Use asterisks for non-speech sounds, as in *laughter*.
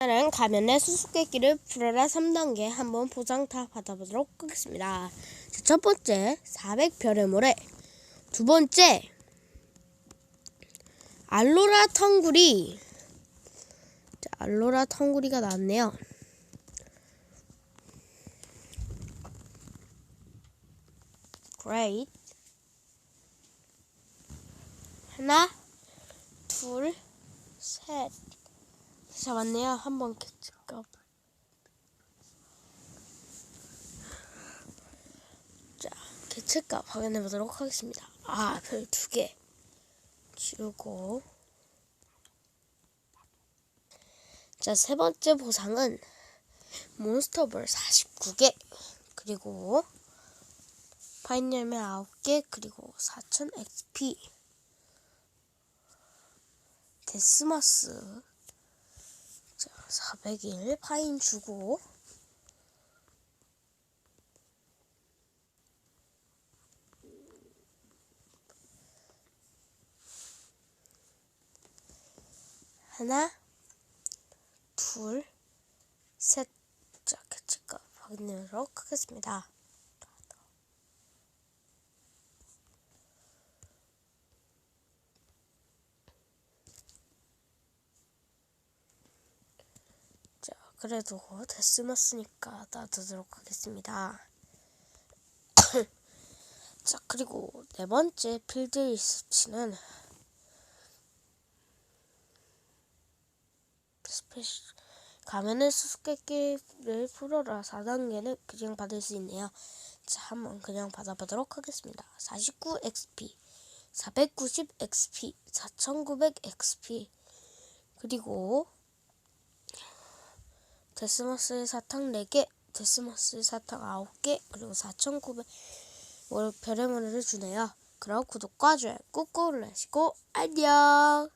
나는 가면의 수수께끼를 풀어라 3단계 한번 보상 다 받아보도록 하겠습니다. 자, 첫 번째 400별의 모래 두 번째 알로라 텅구리 자, 알로라 텅구리가 나왔네요. Great. 하나, 둘, 셋. 잡았네요. 한번 캐치값. 자, 캐치값 확인해 보도록 하겠습니다. 아, 별 두 개. 지우고. 자, 세 번째 보상은 몬스터볼 49개. 그리고 파인 열매 9개. 그리고 4000 XP. 데스마스. 자, 401 파인 주고 하나, 둘, 셋. 자, 캐치값 확인하도록 하겠습니다. 자, 그래도 데스마스니까 놔두도록 하겠습니다. *coughs* 자, 그리고 네 번째 필드 리서치는 스페셜 가면의 수수께끼를 풀어라 4단계는 그냥 받을 수 있네요. 자, 한번 그냥 받아보도록 하겠습니다. 49 XP, 490 XP, 4900 XP, 그리고 데스마스 사탕 4개, 데스마스 사탕 9개, 그리고 4,900 별의 모래를 주네요. 그럼 구독과 좋아요 꾹꾹 눌러주시고 안녕!